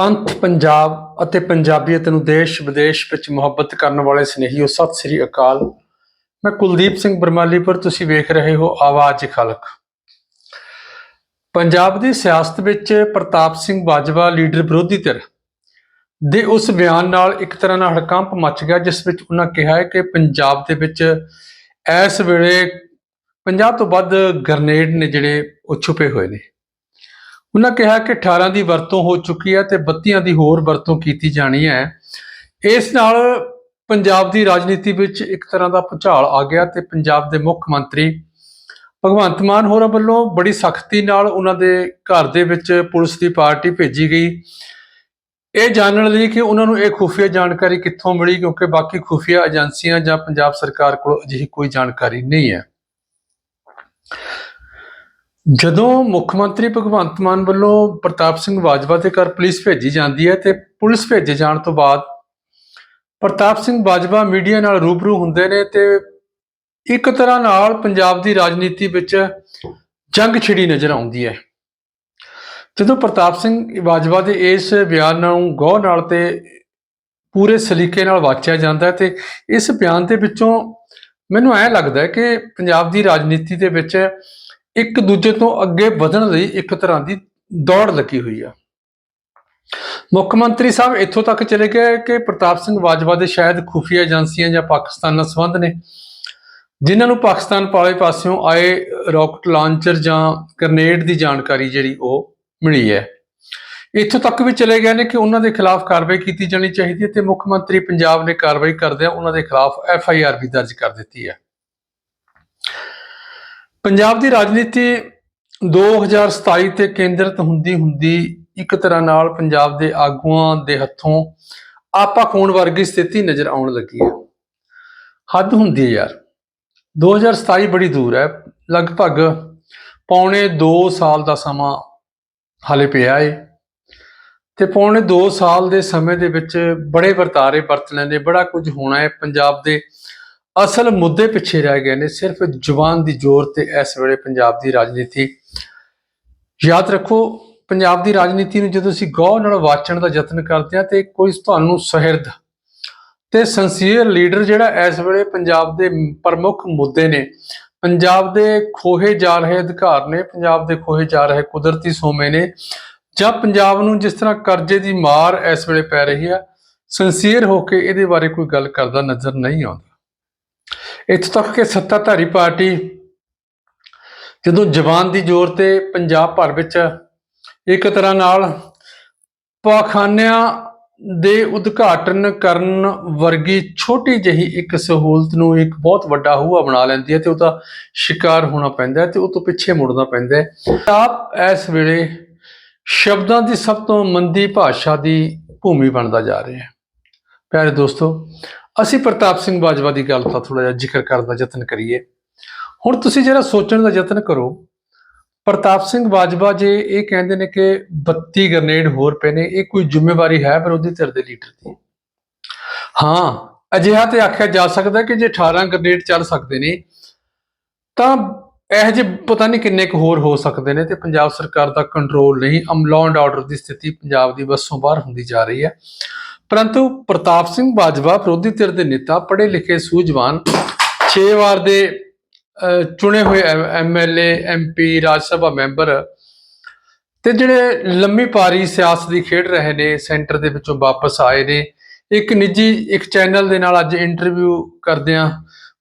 ਪੰਥ, ਪੰਜਾਬ ਅਤੇ ਪੰਜਾਬੀਅਤ ਨੂੰ ਦੇਸ਼, ਵਿਦੇਸ਼ ਵਿੱਚ ਮੁਹੱਬਤ ਕਰਨ ਵਾਲੇ ਸਨੇਹੀਓ, ਸਤਿ ਸ੍ਰੀ ਅਕਾਲ। ਮੈਂ ਕੁਲਦੀਪ ਸਿੰਘ ਬਰਮਾਲੀਪੁਰ, ਤੁਸੀਂ ਵੇਖ ਰਹੇ ਹੋ ਆਵਾਜ਼ ਖਲਕ। ਪੰਜਾਬ ਦੀ ਸਿਆਸਤ ਵਿੱਚ ਪ੍ਰਤਾਪ ਸਿੰਘ ਬਾਜਵਾ ਲੀਡਰ ਵਿਰੋਧੀ ਧਿਰ ਦੇ ਉਸ ਬਿਆਨ ਨਾਲ ਇੱਕ ਤਰ੍ਹਾਂ ਨਾਲ ਹੜਕੰਪ ਮਚ ਗਿਆ, ਜਿਸ ਵਿੱਚ ਉਹਨਾਂ ਕਿਹਾ ਹੈ ਕਿ ਪੰਜਾਬ ਦੇ ਵਿੱਚ ਇਸ ਵੇਲੇ 50 ਤੋਂ ਵੱਧ ਗ੍ਰਨੇਡ ਨੇ ਜਿਹੜੇ ਉਹ ਛੁਪੇ ਹੋਏ ਨੇ। ਉਹਨਾਂ ਕਿਹਾ ਕਿ 18 ਦੀ ਵਰਤੋਂ ਹੋ ਚੁੱਕੀ ਹੈ ਤੇ 32 ਦੀ ਹੋਰ ਵਰਤੋਂ ਕੀਤੀ ਜਾਣੀ ਹੈ। ਇਸ ਨਾਲ ਪੰਜਾਬ ਦੀ ਰਾਜਨੀਤੀ ਵਿੱਚ ਇੱਕ ਤਰ੍ਹਾਂ ਦਾ ਭੁਚਾਲ ਆ ਗਿਆ ਤੇ ਪੰਜਾਬ ਦੇ ਮੁੱਖ ਮੰਤਰੀ ਭਗਵੰਤ ਮਾਨ ਹੋਰਾਂ ਵੱਲੋਂ ਬੜੀ ਸਖਤੀ ਨਾਲ ਉਹਨਾਂ ਦੇ ਘਰ ਦੇ ਵਿੱਚ ਪੁਲਿਸ ਦੀ ਪਾਰਟੀ ਭੇਜੀ ਗਈ। ਇਹ ਜਾਣਨ ਲਈ ਕਿ ਉਹਨਾਂ ਨੂੰ ਇਹ ਖੁਫੀਆ ਜਾਣਕਾਰੀ ਕਿੱਥੋਂ ਮਿਲੀ ਕਿਉਂਕਿ ਬਾਕੀ ਖੁਫੀਆ ਏਜੰਸੀਆਂ ਜਾਂ ਪੰਜਾਬ ਸਰਕਾਰ ਕੋਲ ਅਜਿਹੀ ਕੋਈ ਜਾਣਕਾਰੀ ਨਹੀਂ ਹੈ। ਜਦੋਂ ਮੁੱਖ ਮੰਤਰੀ ਭਗਵੰਤ ਮਾਨ ਵੱਲੋਂ ਪ੍ਰਤਾਪ ਸਿੰਘ ਬਾਜਵਾ ਦੇ ਘਰ ਪੁਲਿਸ ਭੇਜੀ ਜਾਂਦੀ ਹੈ ਤੇ ਪੁਲਿਸ ਭੇਜੇ ਜਾਣ ਤੋਂ ਬਾਅਦ ਪ੍ਰਤਾਪ ਸਿੰਘ ਬਾਜਵਾ ਮੀਡੀਆ ਨਾਲ ਰੂਬਰੂ ਹੁੰਦੇ ਨੇ ਤੇ ਇੱਕ ਤਰ੍ਹਾਂ ਨਾਲ ਪੰਜਾਬ ਦੀ ਰਾਜਨੀਤੀ ਵਿੱਚ ਜੰਗ ਛਿੜੀ ਨਜ਼ਰ ਆਉਂਦੀ ਹੈ। ਜਦੋਂ ਪ੍ਰਤਾਪ ਸਿੰਘ ਬਾਜਵਾ ਦੇ ਇਸ ਬਿਆਨ ਨੂੰ ਗੌਰ ਨਾਲ ਤੇ ਪੂਰੇ ਸਲੀਕੇ ਨਾਲ ਵਾਚਿਆ ਜਾਂਦਾ ਹੈ ਤੇ ਇਸ ਬਿਆਨ ਦੇ ਵਿੱਚੋਂ ਮੈਨੂੰ ਐ ਲੱਗਦਾ ਹੈ ਕਿ ਪੰਜਾਬ ਦੀ ਰਾਜਨੀਤੀ ਦੇ ਵਿੱਚ ਇੱਕ ਦੂਜੇ ਤੋਂ ਅੱਗੇ ਵਧਣ ਲਈ ਇੱਕ ਤਰ੍ਹਾਂ ਦੀ ਦੌੜ ਲੱਗੀ ਹੋਈ ਆ। ਮੁੱਖ ਮੰਤਰੀ ਸਾਹਿਬ ਇੱਥੋਂ ਤੱਕ ਚਲੇ ਗਏ ਕਿ ਪ੍ਰਤਾਪ ਸਿੰਘ ਬਾਜਵਾ ਦੇ ਸ਼ਾਇਦ ਖੁਫੀਆ ਏਜੰਸੀਆਂ ਜਾਂ ਪਾਕਿਸਤਾਨ ਨਾਲ ਸੰਬੰਧ ਨੇ। ਜਿਨ੍ਹਾਂ ਨੂੰ ਪਾਕਿਸਤਾਨ ਪਾਲੇ ਪਾਸਿਓਂ ਆਏ ਰਾਕਟ ਲਾਂਚਰ ਜਾਂ ਗ੍ਰਨੇਡ ਦੀ ਜਾਣਕਾਰੀ ਜਿਹੜੀ ਉਹ ਮਿਲੀ ਹੈ। ਇੱਥੋਂ ਤੱਕ ਵੀ ਚਲੇ ਗਏ ਨੇ ਕਿ ਉਹਨਾਂ ਦੇ ਖਿਲਾਫ ਕਾਰਵਾਈ ਕੀਤੀ ਜਾਣੀ ਚਾਹੀਦੀ ਹੈ ਤੇ ਮੁੱਖ ਮੰਤਰੀ ਪੰਜਾਬ ਨੇ ਕਾਰਵਾਈ ਕਰਦਿਆਂ ਉਹਨਾਂ ਦੇ ਖਿਲਾਫ ਐਫ ਆਈ ਆਰ ਵੀ ਦਰਜ ਕਰ ਦਿੱਤੀ ਹੈ। ਪੰਜਾਬ ਦੀ ਰਾਜਨੀਤੀ 2027 ਤੇ ਕੇਂਦਰਿਤ ਹੁੰਦੀ ਹੁੰਦੀ ਇੱਕ ਤਰ੍ਹਾਂ ਨਾਲ ਪੰਜਾਬ ਦੇ ਆਗੂਆਂ ਦੇ ਹੱਥੋਂ ਆਪਾ ਖੋਣ ਵਰਗੀ ਸਥਿਤੀ ਨਜ਼ਰ ਆਉਣ ਲੱਗੀ ਹੈ। ਹੱਦ ਹੁੰਦੀ ਹੈ ਯਾਰ। 2027 ਬੜੀ ਦੂਰ ਹੈ। ਲਗਭਗ ਪੌਣੇ 2 ਸਾਲ ਦਾ ਸਮਾਂ ਹਾਲੇ ਪਿਆ ਏ। ਤੇ ਪੌਣੇ 2 ਸਾਲ ਦੇ ਸਮੇਂ ਦੇ ਵਿੱਚ ਬੜੇ ਵਰਤਾਰੇ ਵਰਤਣੇ ਨੇ ਬੜਾ ਕੁਝ ਹੋਣਾ ਹੈ। ਪੰਜਾਬ ਦੇ ਅਸਲ ਮੁੱਦੇ ਪਿੱਛੇ ਰਹਿ ਗਏ ਨੇ, ਸਿਰਫ ਜ਼ੁਬਾਨ ਦੀ ਜ਼ੋਰ ਤੇ ਇਸ ਵੇਲੇ ਪੰਜਾਬ ਦੀ ਰਾਜਨੀਤੀ। ਯਾਦ ਰੱਖੋ, ਪੰਜਾਬ ਦੀ ਰਾਜਨੀਤੀ ਨੂੰ ਜਦੋਂ ਅਸੀਂ ਗੌਰ ਨਾਲ ਵਾਚਣ ਦਾ ਯਤਨ ਕਰਦੇ ਹਾਂ, ਤੇ ਕੋਈ ਤੁਹਾਨੂੰ ਸਹਿਰਦ ਤੇ ਸੰਸੀਅਰ ਲੀਡਰ ਜਿਹੜਾ ਇਸ ਵੇਲੇ ਪੰਜਾਬ ਦੇ ਪ੍ਰਮੁੱਖ ਮੁੱਦੇ ਨੇ, ਪੰਜਾਬ ਦੇ ਖੋਹੇ ਜਾ ਰਹੇ ਅਧਿਕਾਰ ਨੇ, ਪੰਜਾਬ ਦੇ ਖੋਹੇ ਜਾ ਰਹੇ ਕੁਦਰਤੀ ਸੋਮੇ ਨੇ, ਜਾਂ ਪੰਜਾਬ ਨੂੰ ਜਿਸ ਤਰ੍ਹਾਂ ਕਰਜ਼ੇ ਦੀ ਮਾਰ ਇਸ ਵੇਲੇ ਪੈ ਰਹੀ ਹੈ ਸੰਸੀਅਰ ਹੋ ਕੇ ਇਹਦੇ ਬਾਰੇ ਕੋਈ ਗੱਲ ਕਰਦਾ ਨਜ਼ਰ ਨਹੀਂ ਆਉਂਦਾ। ਇੱਥੋਂ ਤੱਕ ਕਿ ਸੱਤਾਧਾਰੀ ਪਾਰਟੀ ਜਦੋਂ ਜ਼ਬਾਨ ਦੀ ਜ਼ੋਰ ਤੇ ਪੰਜਾਬ ਭਰ ਵਿੱਚ ਇੱਕ ਤਰ੍ਹਾਂ ਨਾਲ ਪਾਖਾਨਿਆਂ ਦੇ ਉਦਘਾਟਨ ਕਰਨ ਵਰਗੀ ਛੋਟੀ ਜਿਹੀ ਇੱਕ ਸਹੂਲਤ ਨੂੰ ਇੱਕ ਬਹੁਤ ਵੱਡਾ ਹੂਆ ਬਣਾ ਲੈਂਦੀ ਹੈ ਤੇ ਉਹਦਾ ਸ਼ਿਕਾਰ ਹੋਣਾ ਪੈਂਦਾ ਹੈ ਤੇ ਉਹ ਤੋਂ ਪਿੱਛੇ ਮੁੜਨਾ ਪੈਂਦਾ ਹੈ। ਆਪ ਇਸ ਵੇਲੇ ਸ਼ਬਦਾਂ ਦੀ ਸਭ ਤੋਂ ਮੰਦੀ ਭਾਸ਼ਾ ਦੀ ਭੂਮੀ ਬਣਦਾ ਜਾ ਰਿਹਾ ਹੈ। ਪਿਆਰੇ ਦੋਸਤੋ ਅਸੀਂ ਪ੍ਰਤਾਪ ਸਿੰਘ ਬਾਜਵਾ ਦੀ ਗੱਲ ਦਾ ਥੋੜਾ ਜਿਹਾ ਜ਼ਿਕਰ ਕਰਨ ਦਾ ਯਤਨ ਕਰੀਏ। ਹੁਣ ਤੁਸੀਂ ਜਿਹੜਾ ਸੋਚਣ ਦਾ ਯਤਨ ਕਰੋ। ਪ੍ਰਤਾਪ ਸਿੰਘ ਬਾਜਵਾ ਜੇ ਇਹ ਕਹਿੰਦੇ ਨੇ ਕਿ 32 ਗ੍ਰਨੇਡ ਹੋਰ ਪਏ ਨੇ, ਇਹ ਕੋਈ ਜ਼ਿੰਮੇਵਾਰੀ ਹੈ ਵਿਰੋਧੀ ਧਿਰ ਦੇ ਲੀਡਰ ਦੀ? ਹਾਂ, ਅਜਿਹਾ ਤੇ ਆਖਿਆ ਜਾ ਸਕਦਾ ਕਿ ਜੇ 18 ਗ੍ਰਨੇਡ ਚੱਲ ਸਕਦੇ ਨੇ, ਤਾਂ ਇਹ ਜਿਹੇ ਪਤਾ ਨਹੀਂ ਕਿੰਨੇ ਕੁ ਹੋਰ ਹੋ ਸਕਦੇ ਨੇ ਤੇ ਪੰਜਾਬ ਸਰਕਾਰ ਦਾ ਕੰਟਰੋਲ ਨਹੀਂ ਅਮ ਐਂਡ ਆਰਡਰ ਦੀ ਸਥਿਤੀ ਪੰਜਾਬ ਦੀ ਵੱਸੋਂ ਬਾਹਰ ਹੁੰਦੀ ਜਾ ਰਹੀ ਹੈ। ਪਰੰਤੂ ਪ੍ਰਤਾਪ ਸਿੰਘ ਬਾਜਵਾ ਵਿਰੋਧੀ ਧਿਰ ਦੇ ਨੇਤਾ ਪੜ੍ਹੇ ਲਿਖੇ ਸੂਝਵਾਨ 6 ਵਾਰ ਦੇ ਚੁਣੇ ਹੋਏ MLA MP Rajya Sabha member ਤੇ ਜਿਹੜੇ ਲੰਮੀ ਪਾਰੀ ਸਿਆਸਤ ਦੀ ਖੇਡ ਰਹੇ ਨੇ, ਸੈਂਟਰ ਦੇ ਵਿੱਚੋਂ ਵਾਪਸ ਆਏ ਨੇ। ਇੱਕ ਨਿੱਜੀ, ਇੱਕ ਚੈਨਲ ਦੇ ਨਾਲ ਅੱਜ ਇੰਟਰਵਿਊ ਕਰਦੇ ਆ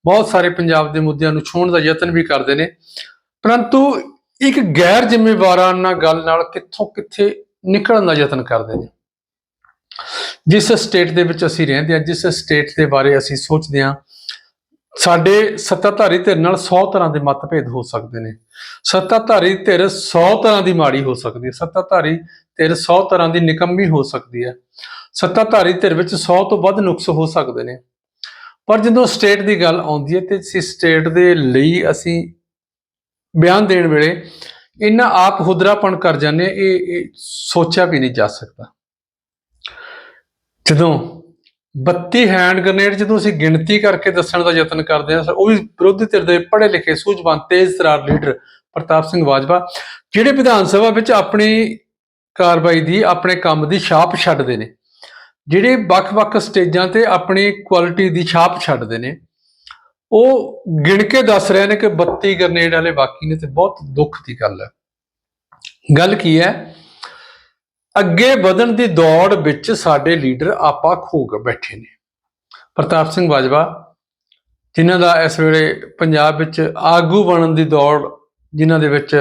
ਬਹੁਤ ਸਾਰੇ ਪੰਜਾਬ ਦੇ ਮੁੱਦਿਆਂ ਨੂੰ ਛੂਹਣ ਦਾ ਯਤਨ ਵੀ ਕਰਦੇ ਨੇ। ਪਰੰਤੂ ਇੱਕ ਗੈਰ ਜ਼ਿੰਮੇਵਾਰਾਨਾ ਗੱਲ ਨਾਲ ਕਿੱਥੋਂ ਕਿੱਥੇ ਨਿਕਲਣ ਦਾ ਯਤਨ ਕਰਦੇ ਨੇ। ਜਿਸ ਸਟੇਟ ਦੇ ਵਿੱਚ ਅਸੀਂ ਰਹਿੰਦੇ ਹਾਂ ਜਿਸ ਸਟੇਟ ਦੇ ਬਾਰੇ ਅਸੀਂ ਸੋਚਦੇ ਹਾਂ ਸਾਡੇ ਸੱਤਾਧਾਰੀ ਧਿਰ ਨਾਲ 100 ਤਰ੍ਹਾਂ ਦੇ ਮਤਭੇਦ ਹੋ ਸਕਦੇ ਨੇ। ਸੱਤਾਧਾਰੀ ਧਿਰ 100 ਤਰ੍ਹਾਂ ਦੀ ਮਾੜੀ ਹੋ ਸਕਦੀ ਹੈ ਸੱਤਾਧਾਰੀ ਧਿਰ 100 ਤਰ੍ਹਾਂ ਦੀ ਨਿਕੰਮੀ ਹੋ ਸਕਦੀ ਹੈ। ਸੱਤਾਧਾਰੀ ਧਿਰ ਵਿੱਚ 100 ਤੋਂ ਵੱਧ ਨੁਕਸ ਹੋ ਸਕਦੇ ਨੇ। ਪਰ ਜਦੋਂ ਸਟੇਟ ਦੀ ਗੱਲ ਆਉਂਦੀ ਹੈ ਤੇ ਅਸੀਂ ਸਟੇਟ ਦੇ ਲਈ ਅਸੀਂ ਬਿਆਨ ਦੇਣ ਵੇਲੇ ਇੰਨਾ ਆਪ ਹੁਦਰਾਪਣ ਕਰ ਜਾਂਦੇ ਹਾਂ, ਇਹ ਸੋਚਿਆ ਵੀ ਨਹੀਂ ਜਾ ਸਕਦਾ। ਜਦੋਂ 32 ਹੈਂਡ ਗ੍ਰਨੇਡ ਜਦੋਂ ਅਸੀਂ ਗਿਣਤੀ ਕਰਕੇ ਦੱਸਣ ਦਾ ਯਤਨ ਕਰਦੇ ਹਾਂ ਉਹ ਵੀ ਵਿਰੋਧੀ ਧਿਰ ਦੇ ਪੜ੍ਹੇ ਲਿਖੇ ਸੂਝਵਾਨ, ਤੇਜ਼ ਤਰਾਰ ਲੀਡਰ ਪ੍ਰਤਾਪ ਸਿੰਘ ਬਾਜਵਾ, ਜਿਹੜੇ ਵਿਧਾਨ ਸਭਾ ਵਿੱਚ ਆਪਣੀ ਕਾਰਵਾਈ ਦੀ, ਆਪਣੇ ਕੰਮ ਦੀ ਛਾਪ ਛੱਡਦੇ ਨੇ, ਜਿਹੜੇ ਵੱਖ-ਵੱਖ ਸਟੇਜਾਂ ਤੇ ਆਪਣੀ ਕੁਆਲਿਟੀ ਦੀ ਛਾਪ ਛੱਡਦੇ ਨੇ, ਉਹ ਗਿਣ ਕੇ ਦੱਸ ਰਹੇ ਨੇ ਕਿ 32 ਗ੍ਰਨੇਡ ਵਾਲੇ ਬਾਕੀ ਨੇ ਤੇ ਬਹੁਤ ਦੁੱਖ ਦੀ ਗੱਲ ਹੈ। ਗੱਲ ਕੀ ਹੈ? ਅੱਗੇ ਵਧਣ ਦੀ ਦੌੜ ਵਿੱਚ ਸਾਡੇ ਲੀਡਰ ਆਪਾ ਖੋ ਕੇ ਬੈਠੇ ਨੇ। ਪ੍ਰਤਾਪ ਸਿੰਘ ਬਾਜਵਾ, ਜਿਨ੍ਹਾਂ ਦਾ ਇਸ ਵੇਲੇ ਪੰਜਾਬ ਵਿੱਚ ਆਗੂ ਬਣਨ ਦੀ ਦੌੜ ਜਿਨ੍ਹਾਂ ਦੇ ਵਿੱਚ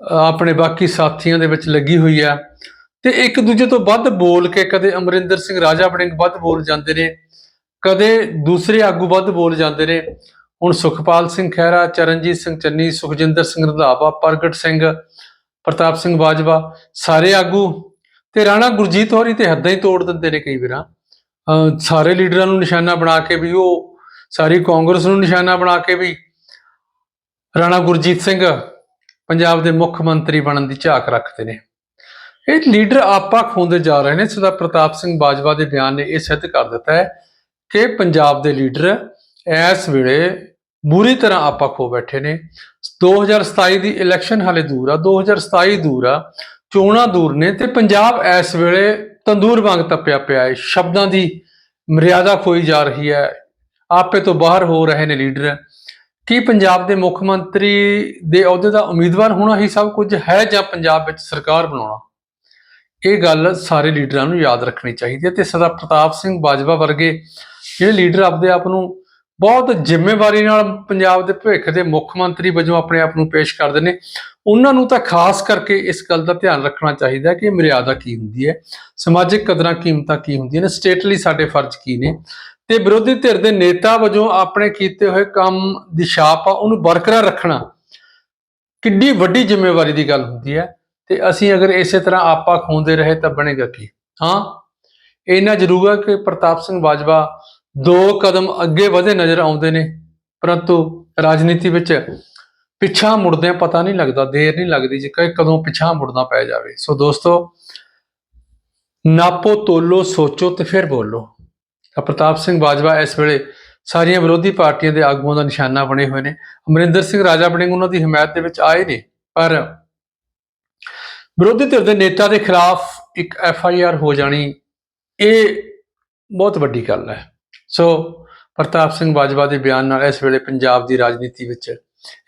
ਆਪਣੇ ਬਾਕੀ ਸਾਥੀਆਂ ਦੇ ਵਿੱਚ ਲੱਗੀ ਹੋਈ ਆ। ਤੇ ਇੱਕ ਦੂਜੇ ਤੋਂ ਵੱਧ ਬੋਲ ਕੇ ਕਦੇ ਅਮਰਿੰਦਰ ਸਿੰਘ ਰਾਜਾ ਵੜਿੰਗ ਵੱਧ ਬੋਲ ਜਾਂਦੇ ਨੇ, ਕਦੇ ਦੂਸਰੇ ਆਗੂ ਵੱਧ ਬੋਲ ਜਾਂਦੇ ਨੇ। ਹੁਣ ਸੁਖਪਾਲ ਸਿੰਘ ਖਹਿਰਾ, ਚਰਨਜੀਤ ਸਿੰਘ ਚੰਨੀ, ਸੁਖਜਿੰਦਰ ਸਿੰਘ ਰੰਧਾਵਾ, ਪ੍ਰਗਟ ਸਿੰਘ ਪ੍ਰਤਾਪ ਸਿੰਘ ਬਾਜਵਾ, ਸਾਰੇ ਆਗੂ ਤੇ ਰਾਣਾ ਗੁਰਜੀਤ ਹੋਰੀ ਤੇ ਹੱਦਾਂ ਹੀ ਤੋੜ ਦਿੰਦੇ ਨੇ ਕਈ ਵਾਰਾਂ। ਅਹ ਸਾਰੇ ਲੀਡਰਾਂ ਨੂੰ ਨਿਸ਼ਾਨਾ ਬਣਾ ਕੇ ਵੀ ਉਹ, ਸਾਰੀ ਕਾਂਗਰਸ ਨੂੰ ਨਿਸ਼ਾਨਾ ਬਣਾ ਕੇ ਵੀ ਰਾਣਾ ਗੁਰਜੀਤ ਸਿੰਘ ਪੰਜਾਬ ਦੇ ਮੁੱਖ ਮੰਤਰੀ ਬਣਨ ਦੀ ਝਾਕ ਰੱਖਦੇ ਨੇ। ਇਹ ਲੀਡਰ ਆਪਾ ਖੋਂਦੇ ਜਾ ਰਹੇ ਨੇ ਸਦਾ ਪ੍ਰਤਾਪ ਸਿੰਘ ਬਾਜਵਾ ਦੇ ਬਿਆਨ ਨੇ ਇਹ ਸਿੱਧ ਕਰ ਦਿੱਤਾ ਹੈ ਕਿ ਪੰਜਾਬ ਦੇ ਲੀਡਰ ਇਸ ਵੇਲੇ ਬੁਰੀ ਤਰ੍ਹਾਂ ਆਪਾ ਖੋ ਬੈਠੇ ਨੇ। 2027 ਦੀ ਇਲੈਕਸ਼ਨ ਹਾਲੇ ਦੂਰ ਆ 2027 ਦੂਰ ਆ, ਚੋਣਾਂ ਦੂਰ ਨੇ ਤੇ ਪੰਜਾਬ ਇਸ ਵੇਲੇ ਤੰਦੂਰ ਵਾਂਗ ਤਪਿਆ ਪਿਆ ਹੈ। ਸ਼ਬਦਾਂ ਦੀ ਮਰਿਆਦਾ ਖੋਈ ਜਾ ਰਹੀ ਹੈ। ਆਪੇ ਤੋਂ ਬਾਹਰ ਹੋ ਰਹੇ ਨੇ ਲੀਡਰ। ਕੀ ਪੰਜਾਬ ਦੇ ਮੁੱਖ ਮੰਤਰੀ ਦੇ ਅਹੁਦੇ ਦਾ ਉਮੀਦਵਾਰ ਹੋਣਾ ਹੀ ਸਭ ਕੁਝ ਹੈ ਜਾਂ ਪੰਜਾਬ ਵਿੱਚ ਸਰਕਾਰ ਬਣਾਉਣਾ? ਇਹ ਗੱਲ ਸਾਰੇ ਲੀਡਰਾਂ ਨੂੰ ਯਾਦ ਰੱਖਣੀ ਚਾਹੀਦੀ ਹੈ ਤੇ ਸਰਦਾਰ ਪ੍ਰਤਾਪ ਸਿੰਘ ਬਾਜਵਾ ਵਰਗੇ ਜਿਹੜੇ ਲੀਡਰ ਆਪਦੇ ਆਪ ਨੂੰ ਬਹੁਤ ਜ਼ਿੰਮੇਵਾਰੀ ਨਾਲ ਪੰਜਾਬ ਦੇ ਭਵਿੱਖ ਦੇ ਮੁੱਖ ਮੰਤਰੀ ਵਜੋਂ ਆਪਣੇ ਆਪ ਨੂੰ ਪੇਸ਼ ਕਰਦੇ ਨੇ। ਉਹਨਾਂ ਨੂੰ ਤਾਂ ਖਾਸ ਕਰਕੇ ਇਸ ਗੱਲ ਦਾ ਧਿਆਨ ਰੱਖਣਾ ਚਾਹੀਦਾ ਕਿ ਮਰਿਆਦਾ ਕੀ ਹੁੰਦੀ ਹੈ, ਸਮਾਜਿਕ ਕਦਰਾਂ ਕੀਮਤਾਂ ਕੀ ਹੁੰਦੀਆਂ ਨੇ, ਸਟੇਟ ਲਈ ਸਾਡੇ ਫਰਜ਼ ਕੀ ਨੇ। ਤੇ ਵਿਰੋਧੀ ਧਿਰ ਦੇ ਨੇਤਾ ਵਜੋਂ ਆਪਣੇ ਕੀਤੇ ਹੋਏ ਕੰਮ ਦੀ ਛਾਪ ਆ, ਉਹਨੂੰ ਬਰਕਰਾਰ ਰੱਖਣਾ ਕਿੱਡੀ ਵੱਡੀ ਜ਼ਿੰਮੇਵਾਰੀ ਦੀ ਗੱਲ ਹੁੰਦੀ ਹੈ। ਤੇ ਅਸੀਂ ਅਗਰ ਇਸੇ ਤਰ੍ਹਾਂ ਆਪਾ ਖੋਂਦੇ ਰਹੇ ਤਾਂ ਬਣੇਗਾ ਕੀ? ਹਾਂ ਇਹਨਾਂ ਜ਼ਰੂਰ ਹੈ ਕਿ ਪ੍ਰਤਾਪ ਸਿੰਘ ਬਾਜਵਾ ਦੋ ਕਦਮ ਅੱਗੇ ਵਧੇ ਨਜ਼ਰ ਆਉਂਦੇ ਨੇ, ਪਰੰਤੂ ਰਾਜਨੀਤੀ ਵਿੱਚ ਪਿੱਛਾ ਮੁੜਦਿਆਂ ਪਤਾ ਨਹੀਂ ਲੱਗਦਾ, ਦੇਰ ਨਹੀਂ ਲੱਗਦੀ ਜੇ ਕਦੋਂ ਪਿੱਛਾ ਮੁੜਨਾ ਪੈ ਜਾਵੇ। ਸੋ ਦੋਸਤੋ, ਨਾਪੋ ਤੋਲੋ, ਸੋਚੋ ਤੇ ਫਿਰ ਬੋਲੋ। ਪ੍ਰਤਾਪ ਸਿੰਘ ਬਾਜਵਾ ਇਸ ਵੇਲੇ ਸਾਰੀਆਂ ਵਿਰੋਧੀ ਪਾਰਟੀਆਂ ਦੇ ਆਗੂਆਂ ਦਾ ਨਿਸ਼ਾਨਾ ਬਣੇ ਹੋਏ ਨੇ। ਅਮਰਿੰਦਰ ਸਿੰਘ ਰਾਜਾ ਬਣਿੰਗ ਉਹਨਾਂ ਦੀ ਹਮਾਇਤ ਦੇ ਵਿੱਚ ਆਏ ਨੇ, ਪਰ ਵਿਰੋਧੀ ਧਿਰ ਦੇ ਨੇਤਾ ਦੇ ਖਿਲਾਫ ਇੱਕ ਐਫ ਆਈ ਆਰ ਹੋ ਜਾਣੀ, ਇਹ ਬਹੁਤ ਵੱਡੀ ਗੱਲ ਹੈ। ਸੋ ਪ੍ਰਤਾਪ ਸਿੰਘ ਬਾਜਵਾ ਦੇ ਬਿਆਨ ਨਾਲ ਇਸ ਵੇਲੇ ਪੰਜਾਬ ਦੀ ਰਾਜਨੀਤੀ ਵਿੱਚ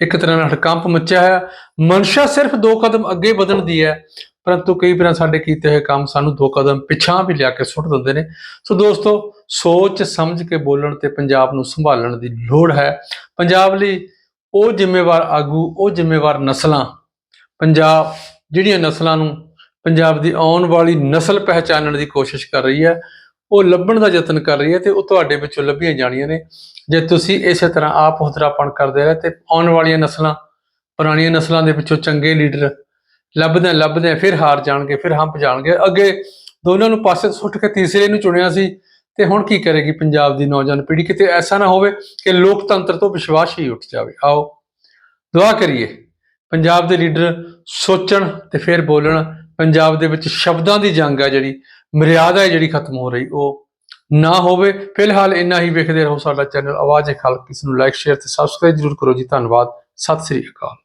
ਇੱਕ ਤਰ੍ਹਾਂ ਨਾਲ ਹੜਕੰਪ ਮੱਚਿਆ ਹੈ ਮਨਸ਼ਾ ਸਿਰਫ ਦੋ ਕਦਮ ਅੱਗੇ ਵਧਣ ਦੀ ਹੈ, ਪਰੰਤੂ ਕਈ ਵਾਰ ਸਾਡੇ ਕੀਤੇ ਹੋਏ ਕੰਮ ਸਾਨੂੰ ਦੋ ਕਦਮ ਪਿਛਾਂ ਵੀ ਲਿਆ ਕੇ ਸੁੱਟ ਦਿੰਦੇ ਨੇ। ਸੋ ਦੋਸਤੋ, ਸੋਚ ਸਮਝ ਕੇ ਬੋਲਣ ਤੇ ਪੰਜਾਬ ਨੂੰ ਸੰਭਾਲਣ ਦੀ ਲੋੜ ਹੈ। ਪੰਜਾਬ ਲਈ ਉਹ ਜ਼ਿੰਮੇਵਾਰ ਆਗੂ, ਉਹ ਜ਼ਿੰਮੇਵਾਰ ਨਸਲਾਂ, ਪੰਜਾਬ ਜਿਹੜੀਆਂ ਨਸਲਾਂ ਨੂੰ ਪੰਜਾਬ ਦੀ ਆਉਣ ਵਾਲੀ ਨਸਲ ਪਹਿਚਾਨਣ ਦੀ ਕੋਸ਼ਿਸ਼ ਕਰ ਰਹੀ ਹੈ ਉਹ ਲੱਭਣ ਦਾ ਯਤਨ ਕਰ ਰਹੀ ਹੈ ਤੇ ਉਹ ਤੁਹਾਡੇ ਵਿੱਚੋਂ ਲੱਭੀਆਂ ਜਾਣੀਆਂ ਨੇ। ਜੇ ਤੁਸੀਂ ਇਸੇ ਤਰ੍ਹਾਂ ਆਪ ਹੁਦਰਾਪਣ ਕਰਦੇ ਰਹੇ ਤੇ ਆਉਣ ਵਾਲੀਆਂ ਨਸਲਾਂ, ਪੁਰਾਣੀਆਂ ਨਸਲਾਂ ਦੇ ਵਿੱਚੋਂ ਚੰਗੇ ਲੀਡਰ ਲੱਭਦੇ ਲੱਭਦੇ ਫਿਰ ਹਾਰ ਜਾਣਗੇ, ਫਿਰ ਹੰਪ ਜਾਣਗੇ। ਅੱਗੇ ਦੋਨਾਂ ਨੂੰ ਪਾਸੇ ਸੁੱਟ ਕੇ ਤੀਸਰੇ ਨੂੰ ਚੁਣਿਆ ਸੀ ਤੇ ਹੁਣ ਕੀ ਕਰੇਗੀ ਪੰਜਾਬ ਦੀ ਨੌਜਵਾਨ ਪੀੜ੍ਹੀ? ਕਿਤੇ ਐਸਾ ਨਾ ਹੋਵੇ ਕਿ ਲੋਕਤੰਤਰ ਤੋਂ ਵਿਸ਼ਵਾਸ ਹੀ ਉੱਠ ਜਾਵੇ। ਆਓ, ਦੁਆ ਕਰੀਏ, ਪੰਜਾਬ ਦੇ ਲੀਡਰ ਸੋਚਣ ਤੇ ਫਿਰ ਬੋਲਣ। ਪੰਜਾਬ ਦੇ ਵਿੱਚ ਸ਼ਬਦਾਂ ਦੀ ਜੰਗ ਆ ਜਿਹੜੀ ਮਰਿਆਦਾ ਹੈ ਜਿਹੜੀ ਖਤਮ ਹੋ ਰਹੀ, ਉਹ ਨਾ ਹੋਵੇ। ਫਿਲਹਾਲ ਇੰਨਾ ਹੀ ਵੇਖਦੇ ਰਹੋ ਸਾਡਾ ਚੈਨਲ ਆਵਾਜ਼ ਹੈ ਖਲਕ। ਇਸ ਨੂੰ ਲਾਈਕ ਸ਼ੇਅਰ ਤੇ ਸਬਸਕ੍ਰਾਈਬ ਜ਼ਰੂਰ ਕਰੋ ਜੀ। ਧੰਨਵਾਦ। ਸਤਿ ਸ੍ਰੀ ਅਕਾਲ।